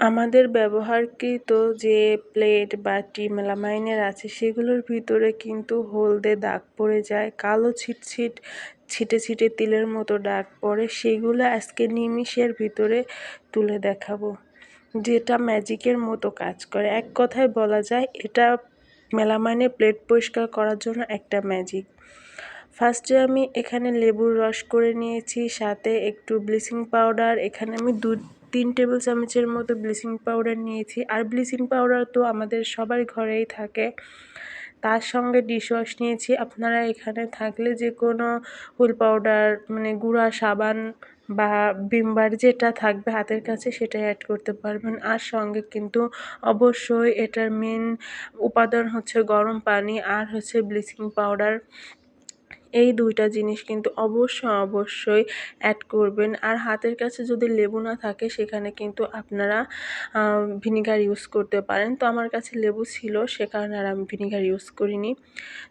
আমাদের ব্যবহারকৃত যে প্লেট বাটি মেলামাইনের আছে, সেগুলোর ভিতরে কিন্তু হলদে দাগ পড়ে যায়, কালো ছিটছিট, ছিটে ছিটে তিলের মতো দাগ পড়ে, সেগুলো আজকে নিমিষের ভিতরে তুলে দেখাবো। যেটা ম্যাজিকের মতো কাজ করে। এক কথায় বলা যায়, এটা মেলামাইনে প্লেট পরিষ্কার করার জন্য একটা ম্যাজিক। ফার্স্টে আমি এখানে লেবুর রস করে নিয়েছি, সাথে একটু ব্লিচিং পাউডার, এখানে আমি দু তিন টেবিল চামচের মতো ব্লিচিং পাউডার নিয়েছি। আর ব্লিচিং পাউডার তো আমাদের সবার ঘরেই থাকে। তার সঙ্গে ডিশওয়াশ নিয়েছি। আপনারা এখানে থাকলে যে কোনো হুইল পাউডার মানে গুঁড়া, সাবান বা বিমবার যেটা থাকবে হাতের কাছে সেটাই অ্যাড করতে পারবেন। আর সঙ্গে কিন্তু অবশ্যই এটার মেন উপাদান হচ্ছে গরম পানি আর হচ্ছে ব্লিচিং পাউডার। এই দুইটা জিনিস কিন্তু অবশ্যই অবশ্যই অ্যাড করবেন। আর হাতের কাছে যদি লেবু না থাকে, সেখানে কিন্তু আপনারা ভিনিগার ইউজ করতে পারেন। তো আমার কাছে লেবু ছিল, সে কারণে আর আমি ভিনিগার ইউজ করিনি।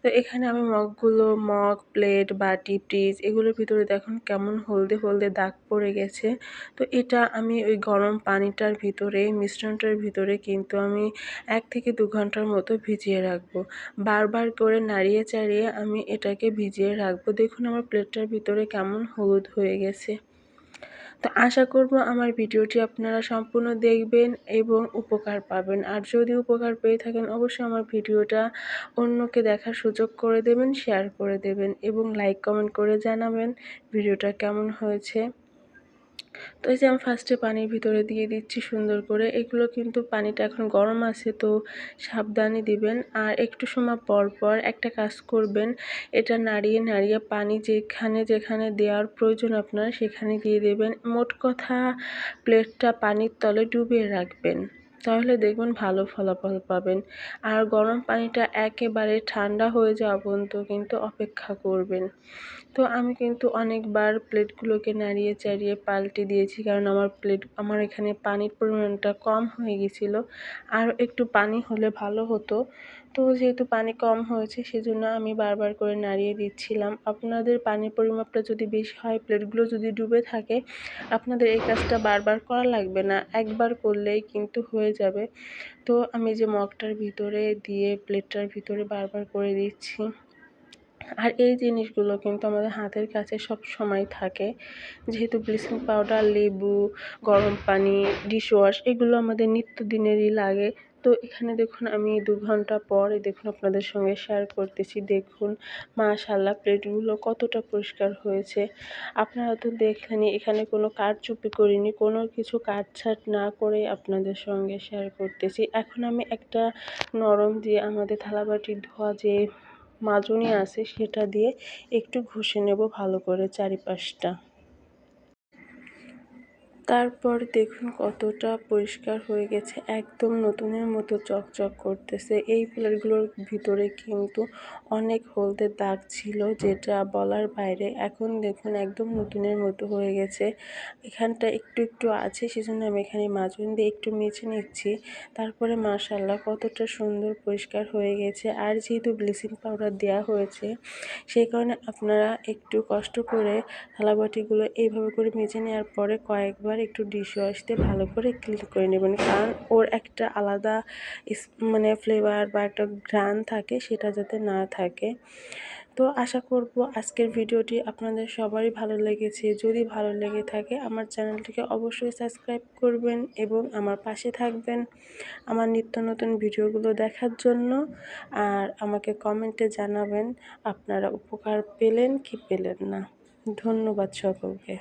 তো এখানে আমি মগগুলো, মগ প্লেট বাটি ফ্রিজ এগুলোর ভিতরে দেখুন কেমন হলদে হলদে দাগ পড়ে গেছে। তো এটা আমি ওই গরম পানিটার ভিতরে, মিশ্রণটার ভিতরে কিন্তু আমি এক থেকে দু ঘণ্টার মতো ভিজিয়ে রাখব। বারবার করে নাড়িয়ে, চাড়িয়ে আমি এটাকে ভিজিয়ে রাখব। দেখুন আমার প্লেটটার ভিতরে কেমন হলুদ হয়ে গেছে। তো আশা করব আমার ভিডিওটি আপনারা সম্পূর্ণ দেখবেন এবং উপকার পাবেন। আর যদি উপকার পেয়ে থাকেন, অবশ্যই আমার ভিডিওটা অন্যকে দেখার সুযোগ করে দেবেন শেয়ার করে দেবেন এবং লাইক কমেন্ট করে জানাবেন ভিডিওটা কেমন হয়েছে। তো এই যে আমি ফার্স্টে পানির ভিতরে দিয়ে দিচ্ছি সুন্দর করে। এগুলো কিন্তু পানিটা এখন গরম আছে, তো সাবধানে দিবেন। আর একটু সময় পর পর একটা কাজ করবেন, এটা নাড়িয়ে নাড়িয়ে পানি যেখানে যেখানে দেওয়ার প্রয়োজন আপনার সেখানে দিয়ে দেবেন। মোট কথা প্লেটটা পানির তলে ডুবিয়ে রাখবেন। তাহলে দেখবেন ভালো ফলাফল পাবেন। আর গরম পানিটা একেবারে ঠান্ডা হয়ে যাওয়া পর্যন্ত কিন্তু অপেক্ষা করবেন। তো আমি কিন্তু অনেকবার প্লেটগুলোকে নাড়িয়ে চাড়িয়ে পাল্টে দিয়েছি কারণ আমার প্লেট, আমার এখানে পানির পরিমাণটা কম হয়ে গেছিল। আর একটু পানি হলে ভালো হতো। তো যেহেতু পানি কম হয়েছে, সেজন্য আমি বারবার করে নাড়িয়ে দিচ্ছিলাম। আপনাদের পানির পরিমাপটা যদি বেশি হয়, প্লেটগুলো যদি ডুবে থাকে, আপনাদের এই কাজটা বারবার করা লাগবে না। একবার করলেই কিন্তু হয়ে যাবে। তো আমি যে মগটার ভিতরে দিয়ে প্লেটটার ভিতরে বারবার করে দিচ্ছি। আর এই জিনিসগুলো কিন্তু আমাদের হাতের কাছে সব সময় থাকে। যেহেতু ব্লিচিং পাউডার, লেবু, গরম পানি, ডিশওয়াশ, এগুলো আমাদের নিত্যদিনেরই লাগে। তো এখানে দেখুন, আমি দু ঘণ্টা পরে দেখুন আপনাদের সঙ্গে শেয়ার করতেছি। দেখুন মাশাল্লাহ প্লেটগুলো কতটা পরিষ্কার হয়েছে। আপনারা তো দেখলেনই, এখানে কোনো কারচুপি করিনি, কোনো কিছু কাটছাট না করে আপনাদের সঙ্গে শেয়ার করতেছি। এখন আমি একটা নরম দিয়ে আমাদের থালাবাটি ধোয়া যে মাজনি আছে, সেটা দিয়ে একটু ঘষে নেব ভালো করে চারিপাশটা। তারপর দেখুন কতটা পরিষ্কার হয়ে গেছে। একদম নতুনের মতো চকচক করতেছে। এই প্লেটগুলোর ভিতরে কিন্তু অনেক হলদে দাগ ছিল, যেটা বলার বাইরে। এখন দেখুন একদম নতুনের মতো হয়ে গেছে। এখানটা একটু একটু আছে, সেজন্য আমি এখানে মাজুন দিয়ে একটু মেছে নিচ্ছি। তারপরে মাশাল্লাহ কতটা সুন্দর পরিষ্কার হয়ে গেছে। আর যেহেতু ব্লিচিং পাউডার দেওয়া হয়েছে, সেই কারণে আপনারা একটু কষ্ট করে থালাবাটিগুলো এইভাবে করে মেজে নেওয়ার পরে কয়েকবার আবার একটু ডিশ ওয়াশ দিয়ে ভালো করে ক্লিন করে নেবেন। কারণ ওর একটা আলাদা মানে ফ্লেভার বা একটা ঘ্রাণ থাকে, সেটা যাতে না থাকে। তো আশা করব আজকের ভিডিওটি আপনাদের সবারই ভালো লেগেছে। যদি ভালো লেগে থাকে, আমার চ্যানেলটিকে অবশ্যই সাবস্ক্রাইব করবেন এবং আমার পাশে থাকবেন আমার নিত্য নতুন ভিডিওগুলো দেখার জন্য। আর আমাকে কমেন্টে জানাবেন, আপনারা উপকার পেলেন কি পেলেন না। ধন্যবাদ সকলকে।